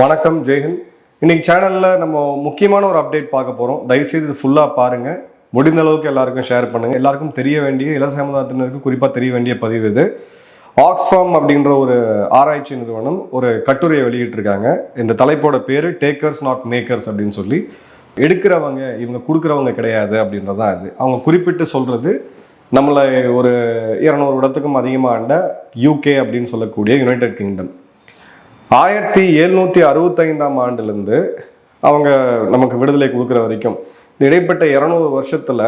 வணக்கம் ஜெய்ஹிந்த் இன்னைக்கு சேனல்ல நம்ம முக்கியமான ஒரு அப்டேட் பார்க்க போறோம். தயவுசெய்து இது ஃபுல்லா பாருங்க. முடிந்த அளவுக்கு எல்லாருக்கும் ஷேர் பண்ணுங்க. எல்லாருக்கும் தெரிய வேண்டிய இள சமுதாயத்தினருக்கு குறிப்பா தெரிய வேண்டிய பதிவு இது. ஆக்ஸ்ஃபார்ம் அப்படின்ற ஒரு ஆராய்ச்சி நிறுவனம் ஒரு கட்டுரையை வெளியிட்டிருக்காங்க. இந்த தலைப்போட பேரு டேக்கர்ஸ் நாட் மேக்கர்ஸ் அப்படின்னு சொல்லி. எடுக்கிறவங்க இவங்க கொடுக்குறவங்க கிடையாது அப்படின்றதான் இது. அவங்க குறிப்பிட்டு சொல்றது நம்மளை ஒரு இரநூறு இடத்துக்கும் அதிகமாக ஆண்ட யூகே அப்படின்னு சொல்லக்கூடிய யுனைடெட் கிங்டம் ஆயிரத்தி எழுநூற்றி அறுபத்தைந்தாம் ஆண்டுலேருந்து அவங்க நமக்கு விடுதலை கொடுக்குற வரைக்கும் இடைப்பட்ட இரநூறு வருஷத்தில்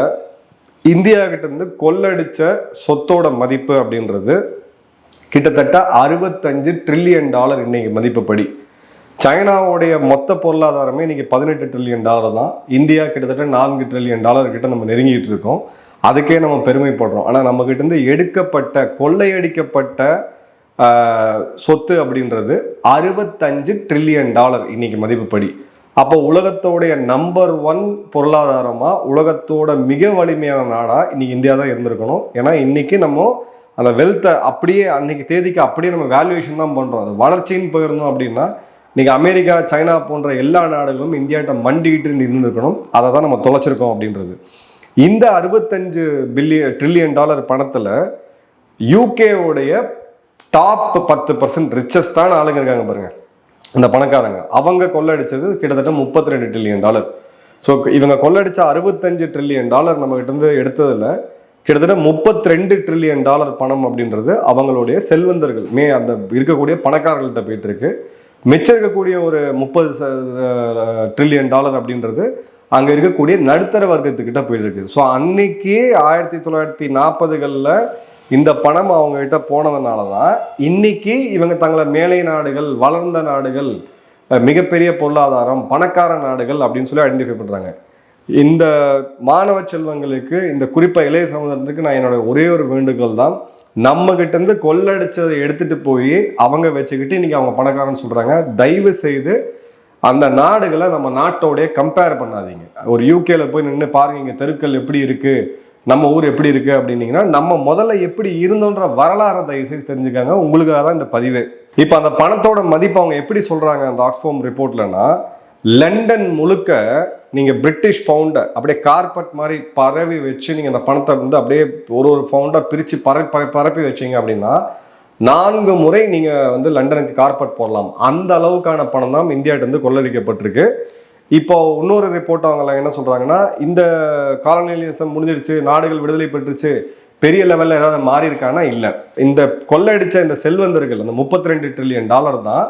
இந்தியா கிட்டேருந்து கொள்ளடித்த சொத்தோட மதிப்பு அப்படின்றது கிட்டத்தட்ட அறுபத்தஞ்சு ட்ரில்லியன் டாலர் இன்னைக்கு மதிப்புப்படி. சைனாவுடைய மொத்த பொருளாதாரமே இன்னைக்கு பதினெட்டு ட்ரில்லியன் டாலர் தான். இந்தியா கிட்டத்தட்ட நான்கு ட்ரில்லியன் டாலர் கிட்ட நம்ம நெருங்கிட்டு இருக்கோம். அதுக்கே நம்ம பெருமைப்படுறோம். ஆனால் நம்ம இருந்து எடுக்கப்பட்ட கொள்ளையடிக்கப்பட்ட சொத்து அப்படின்றது அறுபத்தஞ்சு ட்ரில்லியன் டாலர் இன்னைக்கு மதிப்புப்படி. அப்போ உலகத்தோடைய நம்பர் ஒன் பொருளாதாரமாக உலகத்தோட மிக வலிமையான நாடாக இன்னைக்கு இந்தியா தான் இருந்திருக்கணும். ஏன்னா இன்னைக்கு நம்ம அந்த வெல்த்தை அப்படியே அன்னைக்கு தேதிக்கு அப்படியே நம்ம வேல்யூவேஷன் தான் பண்ணுறோம் அது வளர்ச்சின்னு போயிருந்தோம் அப்படின்னா இன்னைக்கு அமெரிக்கா சைனா போன்ற எல்லா நாடுகளும் இந்தியாட்ட மண்டிக்கிட்டு நின்றுருக்கணும் அதை தான் நம்ம தொலைச்சிருக்கோம் அப்படின்றது. இந்த அறுபத்தஞ்சு பில்லியன் ட்ரில்லியன் டாலர் பணத்தில் யூகேவுடைய டாப் பத்து பர்சன்ட் ரிச்சஸ்டான ஆளுங்க இருக்காங்க பாருங்க. இந்த பணக்காரங்க. அவங்க கொள்ளடிச்சது கிட்டத்தட்ட முப்பத்தி ரெண்டு ட்ரில்லியன் டாலர் ஸோ இவங்க கொள்ளடிச்ச அறுபத்தஞ்சு ட்ரில்லியன் டாலர் நம்ம கிட்ட இருந்து எடுத்ததுல கிட்டத்தட்ட முப்பத்தி ரெண்டு ட்ரில்லியன் டாலர் பணம் அப்படின்றது அவங்களுடைய செல்வந்தர்கள். மே அந்த இருக்கக்கூடிய பணக்காரர்கள்ட்ட போயிட்டு இருக்கு மிச்சம் இருக்கக்கூடிய ஒரு முப்பது ட்ரில்லியன் டாலர் அப்படின்றது அங்க இருக்கக்கூடிய நடுத்தர வர்க்கத்துக்கிட்ட போயிட்டு இருக்கு ஸோ அன்னைக்கு ஆயிரத்தி தொள்ளாயிரத்தி நாற்பதுகளில் இந்த பணம் அவங்க கிட்ட போனதுனால தான் இன்னைக்கு இவங்க தங்களை மேலை நாடுகள் வளர்ந்த நாடுகள் மிகப்பெரிய பொருளாதாரம் பணக்கார நாடுகள் அப்படின்னு சொல்லி ஐடென்டிஃபை பண்ணுறாங்க இந்த மாணவ செல்வங்களுக்கு இந்த குறிப்பாக இளைய சமுதாயத்துக்கு நான் என்னோட ஒரே ஒரு வேண்டுகோள் தான். நம்ம கிட்ட இருந்து கொள்ளடிச்சதை எடுத்துட்டு போய் அவங்க வச்சுக்கிட்டு இன்னைக்கு அவங்க பணக்காரன்னு சொல்றாங்க. தயவு செய்து அந்த நாடுகளை நம்ம நாட்டோடைய கம்பேர் பண்ணாதீங்க. ஒரு யூகேல போய் நின்று பாருங்க இங்க தெருக்கள் எப்படி இருக்கு? நம்ம ஊர் எப்படி இருக்குது அப்படின்னீங்கன்னா நம்ம முதல்ல எப்படி இருந்தோன்ற வரலாறை தயவுசெய்து தெரிஞ்சுக்காங்க. உங்களுக்காக தான் இந்த பதிவு. இப்போ அந்த பணத்தோட மதிப்பு அவங்க எப்படி சொல்கிறாங்க அந்த ஆக்ஸ்ஃபோம் ரிப்போர்ட்லனா லண்டன் முழுக்க நீங்கள் பிரிட்டிஷ் பவுண்டை அப்படியே கார்பெட் மாதிரி பரவி வச்சு நீங்கள் அந்த பணத்தை வந்து அப்படியே ஒரு ஒரு பவுண்டாக பிரித்து பரப்பி பரப்பி- பரப்பி வச்சீங்க அப்படின்னா நான்கு முறை நீங்கள் வந்து லண்டனுக்கு கார்பெட் போடலாம். அந்த அளவுக்கான பணம் தான் இந்தியாட்ட இருந்து கொள்ளடிக்கப்பட்டிருக்கு இப்போ இன்னொரு ரிப்போர்ட் அவங்க என்ன சொல்றாங்கன்னா இந்த காலனியலிசம் முடிஞ்சிருச்சு நாடுகள் விடுதலை பெற்றுச்சு பெரிய லெவல்ல ஏதாவது மாறி இருக்கானா? இல்ல. இந்த கொள்ளையடிச்ச இந்த செல்வந்தர்கள் அந்த முப்பத்தி ரெண்டு ட்ரில்லியன் டாலர் தான்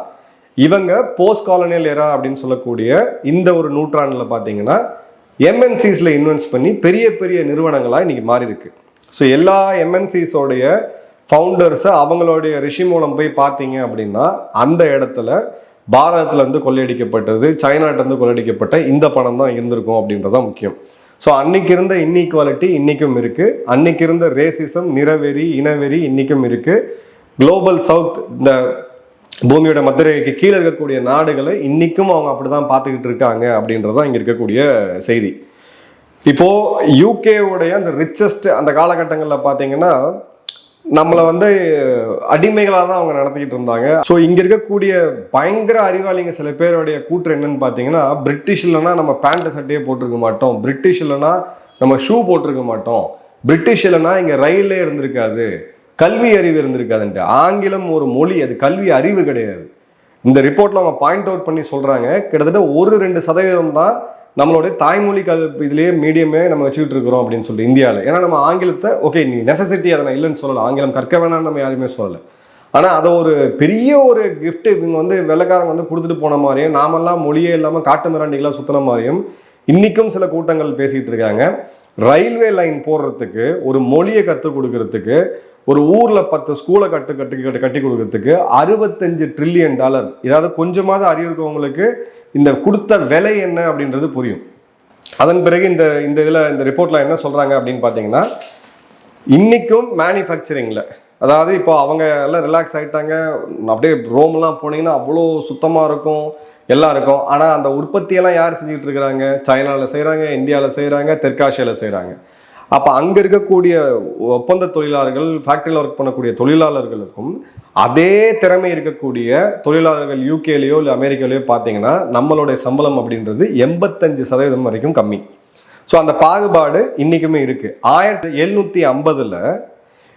இவங்க போஸ்ட் காலனியல் எரா அப்படின்னு சொல்லக்கூடிய இந்த ஒரு நூற்றாண்டுல பாத்தீங்கன்னா எம்என்சிஸ்ல இன்வெஸ்ட் பண்ணி பெரிய பெரிய நிறுவனங்களா இன்னைக்கு மாறி இருக்கு. ஸோ எல்லா எம்என்சிஸோடைய ஃபவுண்டர்ஸை அவங்களுடைய ரிஷி மூலம் போய் பார்த்தீங்க அப்படின்னா அந்த இடத்துல பாரதத்துலேருந்து கொள்ளையடிக்கப்பட்டது சைனாட்டிலேருந்து கொள்ளையடிக்கப்பட்ட இந்த பணம் தான் இருந்திருக்கும் அப்படின்றது தான் முக்கியம். ஸோ அன்னைக்கு இருந்த இன்இக்வாலிட்டி இன்றைக்கும் இருக்குது அன்னைக்கு இருந்த ரேசிசம் நிறவெறி இனவெறி இன்னைக்கும் இருக்குது குளோபல் சவுத் இந்த பூமியோட மத்திரைக்கு கீழே இருக்கக்கூடிய நாடுகளை இன்றைக்கும் அவங்க அப்படிதான் பார்த்துக்கிட்டு இருக்காங்க அப்படின்றது தான் இங்கே இருக்கக்கூடிய செய்தி. இப்போ யூகேவுடைய அந்த ரிச்சஸ்ட் அந்த காலகட்டங்களில் பார்த்தீங்கன்னா நம்மளை வந்து அடிமைகளாக தான் அவங்க நடத்திக்கிட்டு இருந்தாங்க. ஸோ இங்கே இருக்கக்கூடிய பயங்கர அறிவாளிங்க சில பேருடைய கூற்று என்னன்னு பார்த்தீங்கன்னா பிரிட்டிஷ் இல்லைன்னா நம்ம பேண்ட்டு சட்டையே போட்டிருக்க மாட்டோம். பிரிட்டிஷ் இல்லைன்னா நம்ம ஷூ போட்டிருக்க மாட்டோம். பிரிட்டிஷ் இல்லைன்னா இங்கே ரயிலே இருந்திருக்காது. கல்வி அறிவு இருந்திருக்காதுன்ட்டு. ஆங்கிலம் ஒரு மொழி அது கல்வி அறிவு கிடையாது. இந்த ரிப்போர்ட்டில் அவங்க பாயிண்ட் அவுட் பண்ணி சொல்கிறாங்க கிட்டத்தட்ட ஒரு ரெண்டு சதவீதம் தான் நம்மளுடைய தாய்மொழி கல் இதுலேயே மீடியமே நம்ம வச்சுக்கிட்டு இருக்கிறோம் அப்படின்னு சொல்லிட்டு இந்தியாவில் ஏன்னா நம்ம ஆங்கிலத்தை ஓகே நீ நெசசிட்டி அதை நான் இல்லைன்னு சொல்லலை. ஆங்கிலம் கற்க வேணாம்னு நம்ம யாருமே சொல்லலை. ஆனால் அதை ஒரு பெரிய ஒரு கிஃப்ட் இவங்க வந்து வெள்ளக்காரங்க வந்து கொடுத்துட்டு போன மாதிரியும் நாமெல்லாம் மொழியே இல்லாமல் காட்டு மிராண்டிகளாக சுத்தின மாதிரியும் இன்றைக்கும் சில கூட்டங்கள் பேசிகிட்டு இருக்காங்க. ரயில்வே லைன் போடுறதுக்கு ஒரு மொழியை கற்றுக் கொடுக்கறதுக்கு ஒரு ஊரில் பத்து ஸ்கூலை கட்டு கட்டு கட்டி கட்டி கொடுக்கறதுக்கு அறுபத்தஞ்சு ட்ரில்லியன் டாலர் ஏதாவது கொஞ்சமாவது அறிவு இருக்கவங்களுக்கு இந்த கொடுத்த விலை என்ன அப்படின்றது புரியும். அதன் பிறகு இந்த இந்த இதில் இந்த ரிப்போர்ட்ல என்ன சொல்றாங்க அப்படின்னு பார்த்தீங்கன்னா இன்னைக்கும் மேனுஃபேக்சரிங்கில் அதாவது இப்போ அவங்க எல்லாம் ரிலாக்ஸ் ஆகிட்டாங்க அப்படியே ரோம்லாம் போனீங்கன்னா அவ்வளோ சுத்தமாக இருக்கும் எல்லாம் இருக்கும். ஆனால் அந்த உற்பத்தியெல்லாம் யார் செஞ்சுட்டு இருக்கிறாங்க? சைனாவில் செய்கிறாங்க இந்தியாவில் செய்கிறாங்க தெற்காசியாவில் செய்கிறாங்க அப்போ அங்கே இருக்கக்கூடிய ஒப்பந்த தொழிலாளர்கள் ஃபேக்டரியில் ஒர்க் பண்ணக்கூடிய தொழிலாளர்களுக்கும் அதே திறமை இருக்கக்கூடிய தொழிலாளர்கள் யூகேலேயோ இல்லை அமெரிக்காலேயோ பார்த்தீங்கன்னா நம்மளுடைய சம்பளம் அப்படின்றது எண்பத்தஞ்சு சதவீதம் வரைக்கும் கம்மி. ஸோ அந்த பாகுபாடு இன்றைக்குமே இருக்குது ஆயிரத்தி எழுநூற்றி ஐம்பதில்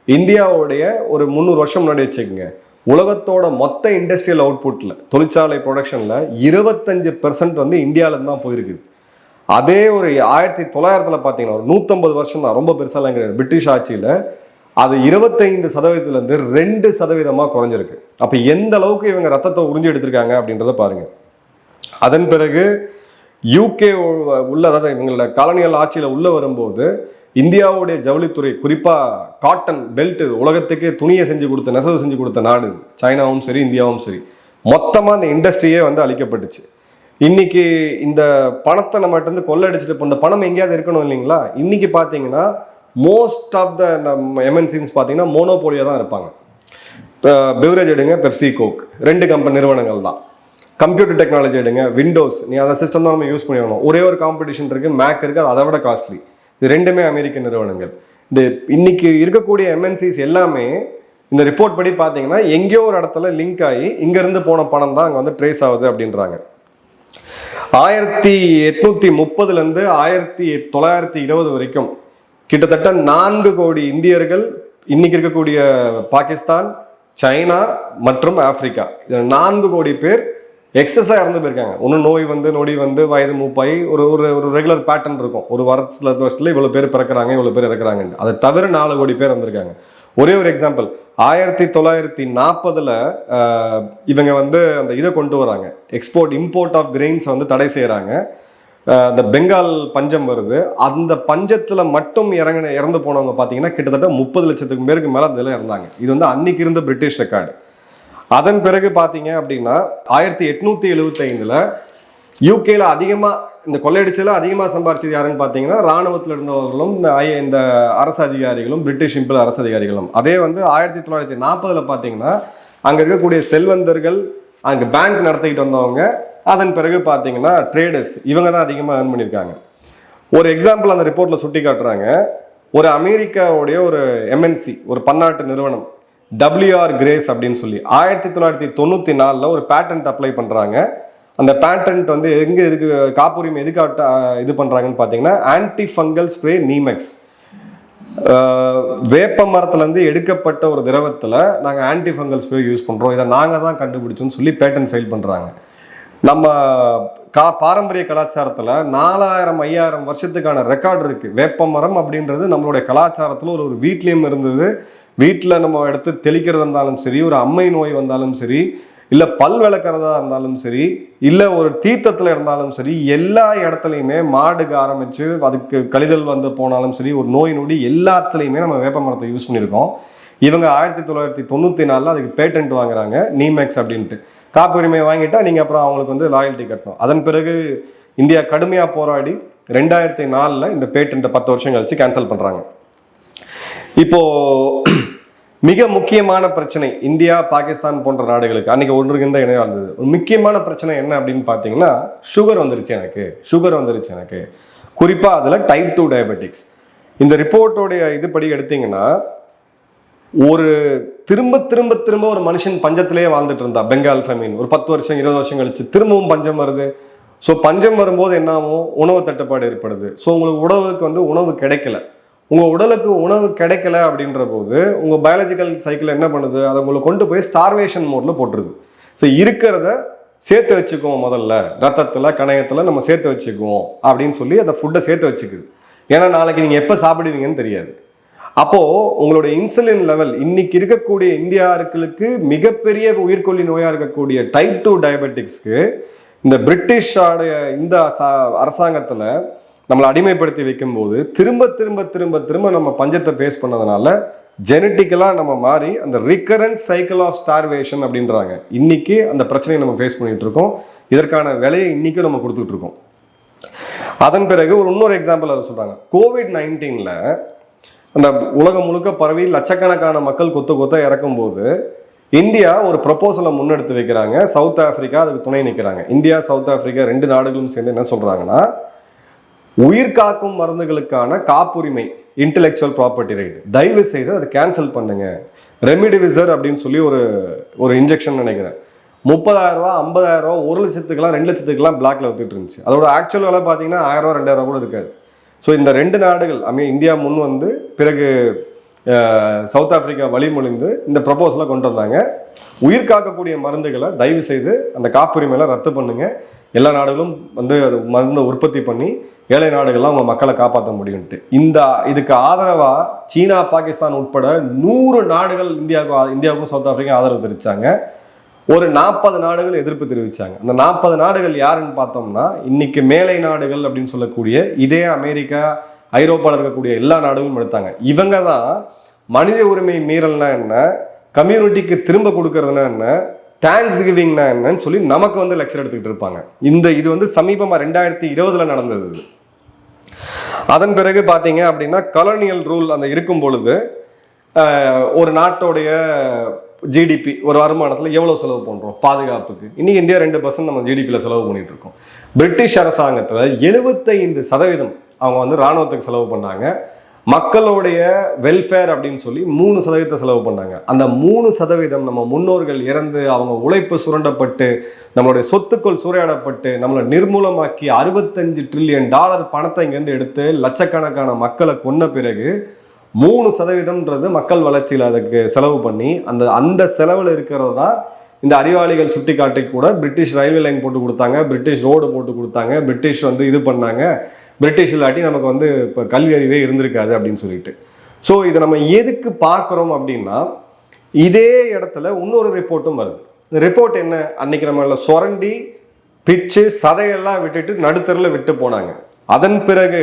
இந்தியாவுடைய ஒரு முந்நூறு வருஷம் முன்னாடி வச்சுக்கோங்க. உலகத்தோட மொத்த இண்டஸ்ட்ரியல் அவுட்புட்டில் தொழிற்சாலை ப்ரொடக்ஷனில் இருபத்தஞ்சு பெர்சன்ட் வந்து இந்தியாவில தான் போயிருக்குது அதே ஒரு ஆயிரத்தி தொள்ளாயிரத்தில் பார்த்தீங்கன்னா ஒரு நூற்றம்பது வருஷம் தான் ரொம்ப பெருசாலாம் கிடையாது. பிரிட்டிஷ் ஆட்சியில் அது இருபத்தைந்து சதவீதத்துலேருந்து ரெண்டு சதவீதமாக குறைஞ்சிருக்கு. அப்போ எந்த அளவுக்கு இவங்க ரத்தத்தை உறிஞ்சி எடுத்திருக்காங்க அப்படின்றத பாருங்கள் அதன் பிறகு யூகே உள்ள அதாவது இவங்களோட காலனியல் ஆட்சியில் உள்ளே வரும்போது இந்தியாவுடைய ஜவுளித்துறை குறிப்பாக காட்டன் பெல்ட் உலகத்துக்கே துணியை செஞ்சு கொடுத்த நெசவு செஞ்சு கொடுத்த நாடு சைனாவும் சரி இந்தியாவும் சரி. மொத்தமாக அந்த இண்டஸ்ட்ரியே வந்து அழிக்கப்பட்டுச்சு. இன்னைக்கு இந்த பணத்தை நம்ம இருந்து கொள்ளடிச்சிட்டு இப்போ இந்த பணம் எங்கேயாவது இருக்கணும் இல்லைங்களா? இன்னைக்கு பார்த்தீங்கன்னா மோஸ்ட் ஆஃப் த எம்என்சின்ஸ் பார்த்தீங்கன்னா மோனோபோலியா தான் இருப்பாங்க. பெவரேஜ் எடுங்க பெப்சி கோக் ரெண்டு கம்பெனி நிறுவனங்கள் தான். கம்ப்யூட்டர் டெக்னாலஜி எடுங்க விண்டோஸ் நீ அந்த சிஸ்டம் தான் நம்ம யூஸ் பண்ணிடணும் ஒரே ஒரு காம்படிஷன் இருக்கு மேக் இருக்குது அதை விட காஸ்ட்லி இது ரெண்டுமே அமெரிக்க நிறுவனங்கள். இந்த இன்னைக்கு இருக்கக்கூடிய எம்என்சிஸ் எல்லாமே இந்த ரிப்போர்ட் படி பார்த்தீங்கன்னா எங்கேயோ ஒரு இடத்துல லிங்க் ஆகி இங்கேருந்து போன பணம் தான் அங்கே வந்து ட்ரேஸ் ஆகுது அப்படின்றாங்க. ஆயிரத்தி எட்நூத்தி முப்பதுலேருந்து ஆயிரத்தி தொள்ளாயிரத்தி இருபது வரைக்கும் கிட்டத்தட்ட நான்கு கோடி இந்தியர்கள் இன்னைக்கு இருக்கக்கூடிய பாகிஸ்தான் சைனா மற்றும் ஆப்பிரிக்கா. இதில் நான்கு கோடி பேர் எக்ஸஸாக இறந்து போயிருக்காங்க. ஒன்று நோய் வந்து நொடி வந்து வயது மூப்பாய் ஒரு ஒரு ஒரு ரெகுலர் பேட்டர்ன் இருக்கும். ஒரு வருஷத்துல வருஷத்தில் இவ்வளோ பேர் பிறக்கிறாங்க இவ்வளோ பேர் இறக்குறாங்கன்னு. அதை தவிர நாலு கோடி பேர் வந்திருக்காங்க ஒரே ஒரு எக்ஸாம்பிள் ஆயிரத்தி தொள்ளாயிரத்தி நாற்பதுல இவங்க வந்து அந்த இதை கொண்டு வராங்க. எக்ஸ்போர்ட் இம்போர்ட் ஆஃப் கிரெயின்ஸ் வந்து தடை செய்கிறாங்க இந்த பெங்கால் பஞ்சம் வருது. அந்த பஞ்சத்தில் மட்டும் இறங்கின இறந்து போனவங்க பார்த்தீங்கன்னா கிட்டத்தட்ட முப்பது லட்சத்துக்கு பேருக்கு மேலே அதில் இறந்தாங்க. இது வந்து அன்னைக்கு இருந்த பிரிட்டிஷ் ரெக்கார்டு அதன் பிறகு பார்த்தீங்க அப்படின்னா ஆயிரத்தி எட்நூத்தி எழுபத்தைந்தில் யூகேல அதிகமாக இந்த கொள்ளையடிச்சல அதிகமாக சம்பாரிச்சது யாருன்னு பார்த்தீங்கன்னா ராணுவத்தில் இருந்தவர்களும் இந்த இந்த அரசு அதிகாரிகளும் பிரிட்டிஷ் இம்பிள் அரசு அதிகாரிகளும். அதே வந்து ஆயிரத்தி தொள்ளாயிரத்தி நாற்பதில் பார்த்தீங்கன்னா அங்கே இருக்கக்கூடிய செல்வந்தர்கள் அங்கே பேங்க் நடத்திக்கிட்டு வந்தவங்க அதன் பிறகு பார்த்தீங்கன்னா ட்ரேடர்ஸ் இவங்க தான் அதிகமாக ஏர்ன் பண்ணியிருக்காங்க. ஒரு எக்ஸாம்பிள் அந்த ரிப்போர்ட்டில் சுட்டி காட்டுறாங்க. ஒரு அமெரிக்காவுடைய ஒரு எம்என்சி ஒரு பன்னாட்டு நிறுவனம் டபிள்யூஆர் கிரேஸ் அப்படின்னு சொல்லி ஆயிரத்தி தொள்ளாயிரத்தி தொண்ணூற்றி நாலில் ஒரு பேட்டன்ட் அப்ளை பண்ணுறாங்க அந்த பேட்டன்ட் வந்து எங்க எதுக்கு காப்புரிமை எதுக்கு இது பண்றாங்கன்னு பாத்தீங்கன்னா ஆன்டி ஃபங்கல் ஸ்ப்ரே நீமெக்ஸ் வேப்ப மரத்துல இருந்து எடுக்கப்பட்ட ஒரு திரவத்துல நாங்க ஆன்டி ஃபங்கல் ஸ்ப்ரே யூஸ் பண்றோம். இதை நாங்க தான் கண்டுபிடிச்சோன்னு சொல்லி பேட்டன் ஃபைல் பண்றாங்க. நம்ம கா பாரம்பரிய கலாச்சாரத்துல நாலாயிரம் ஐயாயிரம் வருஷத்துக்கான ரெக்கார்டு இருக்கு. வேப்ப மரம் அப்படின்றது நம்மளுடைய கலாச்சாரத்துல ஒரு ஒரு வீட்லயும் இருந்தது. வீட்டில் நம்ம எடுத்து தெளிக்கிறதா இருந்தாலும் சரி ஒரு அம்மை நோய் வந்தாலும் சரி இல்லை பல் விளக்குறதா இருந்தாலும் சரி இல்லை ஒரு தீர்த்தத்தில் இருந்தாலும் சரி எல்லா இடத்துலையுமே மாடுக்கு ஆரம்பிச்சு அதுக்கு கழிதல் வந்து போனாலும் சரி ஒரு நோய் நொடி எல்லாத்துலேயுமே நம்ம வேப்ப மரத்தை யூஸ் பண்ணியிருக்கோம். இவங்க ஆயிரத்தி தொள்ளாயிரத்தி தொண்ணூற்றி நாலில் அதுக்கு பேட்டன்ட் வாங்குறாங்க நீமேக்ஸ் அப்படின்ட்டு. காப்புரிமை வாங்கிட்டா நீங்கள் அப்புறம் அவங்களுக்கு வந்து லாயல்ட்டி கட்டணும். அதன் பிறகு இந்தியா கடுமையாக போராடி ரெண்டாயிரத்தி நாலில் இந்த பேட்டன்ட்டை பத்து வருஷம் கழித்து கேன்சல் பண்ணுறாங்க இப்போ மிக முக்கியமான பிரச்சனை இந்தியா பாகிஸ்தான் போன்ற நாடுகளுக்கு. அன்னைக்கு ஒன்றுக்கு இந்த இணையாக இருந்தது ஒரு முக்கியமான பிரச்சனை என்ன அப்படின்னு பார்த்தீங்கன்னா சுகர் வந்துருச்சு எனக்கு. சுகர் வந்துருச்சு எனக்கு. குறிப்பாக அதில் டைப் டூ டயபெட்டிக்ஸ் இந்த ரிப்போர்ட்டோடைய இதுபடி எடுத்தீங்கன்னா ஒரு திரும்ப திரும்ப திரும்ப ஒரு மனுஷன் பஞ்சத்திலேயே வாழ்ந்துட்டு இருந்தா பெங்கால் ஃபெமின் ஒரு பத்து வருஷம் இருபது வருஷம் கழிச்சு திரும்பவும் பஞ்சம் வருது. ஸோ பஞ்சம் வரும்போது என்னாகும் உணவு தட்டுப்பாடு ஏற்படுது. ஸோ உங்களுக்கு உணவுக்கு வந்து உணவு கிடைக்கல. உங்கள் உடலுக்கு உணவு கிடைக்கல அப்படின்ற போது உங்கள் பயாலஜிக்கல் சைக்கிள் என்ன பண்ணுது? அதை உங்களை கொண்டு போய் ஸ்டார்வேஷன் மோட்ல போட்டுருது. ஸோ இருக்கிறத சேர்த்து வச்சுக்குவோம் முதல்ல. ரத்தத்தில் கணையத்தில் நம்ம சேர்த்து வச்சுக்குவோம் அப்படின்னு சொல்லி அந்த ஃபுட்டை சேர்த்து வச்சுக்குது. ஏன்னா நாளைக்கு நீங்கள் எப்போ சாப்பிடுவீங்கன்னு தெரியாது. அப்போது உங்களுடைய இன்சுலின் லெவல் இன்னைக்கு இருக்கக்கூடிய இந்தியார்களுக்கு மிகப்பெரிய உயிர்கொல்லி நோயாக இருக்கக்கூடிய டைப் டூ டயபெட்டிக்ஸ்க்கு இந்த பிரிட்டிஷோடைய இந்த அரசாங்கத்தில் அரசாங்கத்தில் நம்மளை அடிமைப்படுத்தி வைக்கும்போது திரும்ப திரும்ப திரும்ப திரும்ப நம்ம பஞ்சத்தை ஃபேஸ் பண்ணதுனால ஜெனட்டிக்கலாக நம்ம மாறி அந்த ரிகரண்ட் சைக்கிள் ஆஃப் ஸ்டார்வேஷன் அப்படின்றாங்க. இன்னைக்கு அந்த பிரச்சனையை நம்ம ஃபேஸ் பண்ணிட்டு இருக்கோம். இதற்கான விலையை இன்னைக்கும் நம்ம கொடுத்துட்டு இருக்கோம். அதன் பிறகு ஒரு இன்னொரு எக்ஸாம்பிள் அதை சொல்கிறாங்க கோவிட் நைன்டீனில் அந்த உலகம் முழுக்க பரவி லட்சக்கணக்கான மக்கள் கொத்து கொத்த இறக்கும்போது இந்தியா ஒரு ப்ரப்போசலை முன்னெடுத்து வைக்கிறாங்க. சவுத் ஆஃப்ரிக்கா அதுக்கு துணை நிற்கிறாங்க இந்தியா சவுத் ஆஃப்ரிக்கா ரெண்டு நாடுகளும் சேர்ந்து என்ன சொல்கிறாங்கன்னா உயிர் காக்கும் மருந்துகளுக்கான காப்புரிமை இன்டெலெக்சுவல் ப்ராப்பர்ட்டி ரைட் தயவு செய்து அதை கேன்சல் பண்ணுங்க. ரெமிடிவிசர் அப்படின்னு சொல்லி ஒரு ஒரு இன்ஜெக்ஷன் நினைக்கிறேன். முப்பதாயிரம் ரூபா ஐம்பதாயிரம் ரூபா ஒரு லட்சத்துக்குலாம் ரெண்டு லட்சத்துக்குலாம் பிளாக்ல வித்துட்டு இருந்துச்சு. அதோட ஆக்சுவல் விலை பார்த்தீங்கன்னா ஆயிரம் ரூபா ரெண்டாயிரம் கூட இருக்காது. ஸோ இந்த ரெண்டு நாடுகள் ஐ மீன் இந்தியா முன் வந்து பிறகு சவுத் ஆப்பிரிக்கா வழிமொழிந்து இந்த ப்ரப்போசலை கொண்டு வந்தாங்க. உயிர் காக்கக்கூடிய மருந்துகளை தயவு செய்து அந்த காப்புரிமையெல்லாம் ரத்து பண்ணுங்க. எல்லா நாடுகளும் வந்து அது மருந்தை உற்பத்தி பண்ணி ஏழை நாடுகள்லாம் அவங்க மக்களை காப்பாற்ற முடியும்ட்டு இந்த இதுக்கு ஆதரவாக சீனா பாகிஸ்தான் உட்பட நூறு நாடுகள் இந்தியாவுக்கு இந்தியாவுக்கும் சவுத் ஆஃப்ரிக்கா ஆதரவு தெரிவித்தாங்க ஒரு நாற்பது நாடுகள் எதிர்ப்பு தெரிவித்தாங்க அந்த நாற்பது நாடுகள் யாருன்னு பார்த்தோம்னா இன்னைக்கு மேலை நாடுகள் அப்படின்னு சொல்லக்கூடிய இதே அமெரிக்கா ஐரோப்பாவில் இருக்கக்கூடிய எல்லா நாடுகளும் எடுத்தாங்க. இவங்க தான் மனித உரிமை மீறல்னா என்ன கம்யூனிட்டிக்கு திரும்ப கொடுக்கறதுனா என்ன தேங்க்ஸ் கிவிங்னா என்னன்னு சொல்லி நமக்கு வந்து லெக்சர் எடுத்துக்கிட்டு இருப்பாங்க. இந்த இது வந்து சமீபமாக ரெண்டாயிரத்தி இருபதுல நடந்தது அதன் பிறகு பார்த்தீங்க அப்படின்னா கலோனியல் ரூல் அந்த இருக்கும் பொழுது ஒரு நாட்டோடைய ஜிடிபி ஒரு வருமானத்தில் எவ்வளோ செலவு பண்ணுறோம் பாதுகாப்புக்கு. இன்னைக்கு இந்தியா ரெண்டு பர்சன்ட் நம்ம ஜிடிபியில் செலவு பண்ணிட்டு இருக்கோம். பிரிட்டிஷ் அரசாங்கத்தில் எழுபத்தைந்து சதவீதம் அவங்க வந்து ராணுவத்துக்கு செலவு பண்ணாங்க. மக்களுடைய வெல்ஃபேர் அப்படின்னு சொல்லி மூணு சதவீதத்தை செலவு பண்ணாங்க. அந்த மூணு சதவீதம் நம்ம முன்னோர்கள் இறந்து அவங்க உழைப்பு சுரண்டப்பட்டு நம்மளுடைய சொத்துக்கள் சூறையாடப்பட்டு நம்மளை நிர்மூலமாக்கி அறுபத்தஞ்சு ட்ரில்லியன் டாலர் பணத்தை இங்கேருந்து எடுத்து லட்சக்கணக்கான மக்களை கொன்ன பிறகு மூணு சதவீதம்ன்றது மக்கள் வளர்ச்சியில் அதுக்கு செலவு பண்ணி அந்த அந்த செலவில் இருக்கிறது தான் இந்த அறிவாளிகள் சுட்டி காட்டி கூட பிரிட்டிஷ் ரயில்வே லைன் போட்டு கொடுத்தாங்க பிரிட்டிஷ் ரோடு போட்டு கொடுத்தாங்க பிரிட்டிஷ் வந்து இது பண்ணாங்க. பிரிட்டிஷ் இல்லாட்டி நமக்கு வந்து இப்போ கல்வி அறிவே இருந்திருக்காது அப்படின்னு சொல்லிட்டு. ஸோ இதை நம்ம எதுக்கு பார்க்குறோம் அப்படின்னா இதே இடத்துல இன்னொரு ரிப்போர்ட்டும் வருது. இந்த ரிப்போர்ட் என்ன? அன்னைக்கு நம்மள சுரண்டி பிச்சு சதையெல்லாம் விட்டுட்டு நடுத்தரில் விட்டு போனாங்க. அதன் பிறகு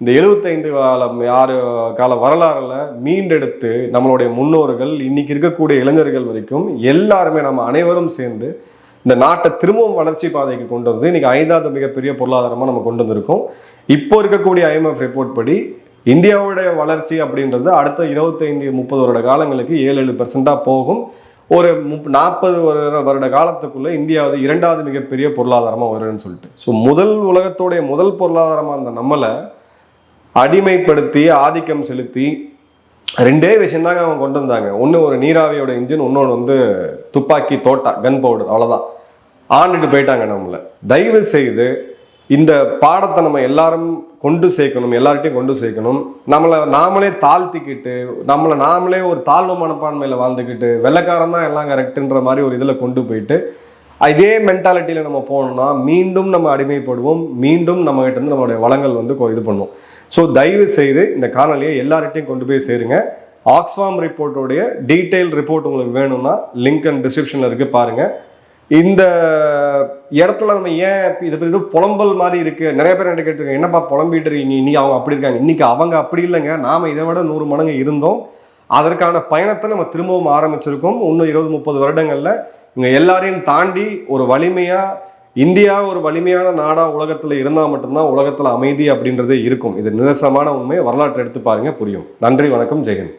இந்த எழுபத்தைந்து காலம் ஆறு கால வரலாறுல மீண்டெடுத்து நம்மளுடைய முன்னோர்கள் இன்னைக்கு இருக்கக்கூடிய இளைஞர்கள் வரைக்கும் எல்லாருமே நம்ம அனைவரும் சேர்ந்து இந்த நாட்டை திரும்பவும் வளர்ச்சி பாதைக்கு கொண்டு வந்து இன்னைக்கு ஐந்தாவது மிகப்பெரிய பொருளாதாரமாக நம்ம கொண்டு வந்திருக்கோம். இப்போ இருக்கக்கூடிய ஐஎம்எஃப் ரிப்போர்ட் படி இந்தியாவுடைய வளர்ச்சி அப்படின்றது அடுத்த இருபத்தைந்து முப்பது வருட காலங்களுக்கு ஏழு ஏழு பெர்சென்டா போகும். ஒரு முப் நாற்பது வருட வருட காலத்துக்குள்ள இந்தியா வந்து இரண்டாவது மிகப்பெரிய பொருளாதாரமாக வரும்னு சொல்லிட்டு. ஸோ முதல் உலகத்தோடைய முதல் பொருளாதாரமாக இருந்த நம்மளை அடிமைப்படுத்தி ஆதிக்கம் செலுத்தி ரெண்டே விஷயந்தாங்க அவங்க கொண்டு வந்தாங்க. ஒன்று ஒரு நீராவியோட இன்ஜின் இன்னொன்று வந்து துப்பாக்கி தோட்டா கன் பவுடர் அவ்வளோதான் ஆண்டுட்டு போயிட்டாங்க நம்மளை. தயவு செய்து இந்த பாடத்தை நம்ம எல்லாரும் கொண்டு சேர்க்கணும் எல்லார்ட்டையும் கொண்டு சேர்க்கணும். நம்மளை நாமளே தாழ்த்திக்கிட்டு நம்மளை நாமளே ஒரு தாழ்வு மனப்பான்மையில் வாழ்ந்துக்கிட்டு வெள்ளைக்காரன் தான் எல்லாம் கரெக்டுன்ற மாதிரி ஒரு இதில் கொண்டு போயிட்டு இதே மென்டாலிட்டியில் நம்ம போனோம்னா மீண்டும் நம்ம அடிமைப்படுவோம் மீண்டும் நம்ம கிட்ட இருந்து நம்மளுடைய வளங்கள் வந்து இது பண்ணுவோம் ஸோ தயவு செய்து இந்த காணொலியை எல்லார்கிட்டையும் கொண்டு போய் சேருங்க. ஆக்ஸ்ஃபார்ம் ரிப்போர்ட்டோடைய டீட்டெயில் ரிப்போர்ட் உங்களுக்கு வேணும்னா லிங்க் அண்ட் டிஸ்கிரிப்ஷனில் இருக்குது பாருங்கள் இந்த இடத்துல நம்ம ஏன் இது இது புலம்பல் மாதிரி இருக்கு. நிறைய பேர் என்ன கேட்டிருக்கோம் என்னப்பா புலம்பிட்டு இன்னைக்கு அவங்க அப்படி இருக்காங்க. இன்னைக்கு அவங்க அப்படி இல்லைங்க. நாம இதை விட நூறு மடங்கு இருந்தோம். அதற்கான பயணத்தை நம்ம திரும்பவும் ஆரம்பிச்சிருக்கோம். இன்னும் இருபது முப்பது வருடங்கள்ல இவங்க எல்லாரையும் தாண்டி ஒரு வலிமையா இந்தியா ஒரு வலிமையான நாடா உலகத்துல இருந்தா மட்டும்தான் உலகத்துல அமைதி அப்படின்றதே இருக்கும். இது நிதர்சனமான உண்மை. வரலாற்றை எடுத்து பாருங்க புரியும். நன்றி வணக்கம் ஜெயன்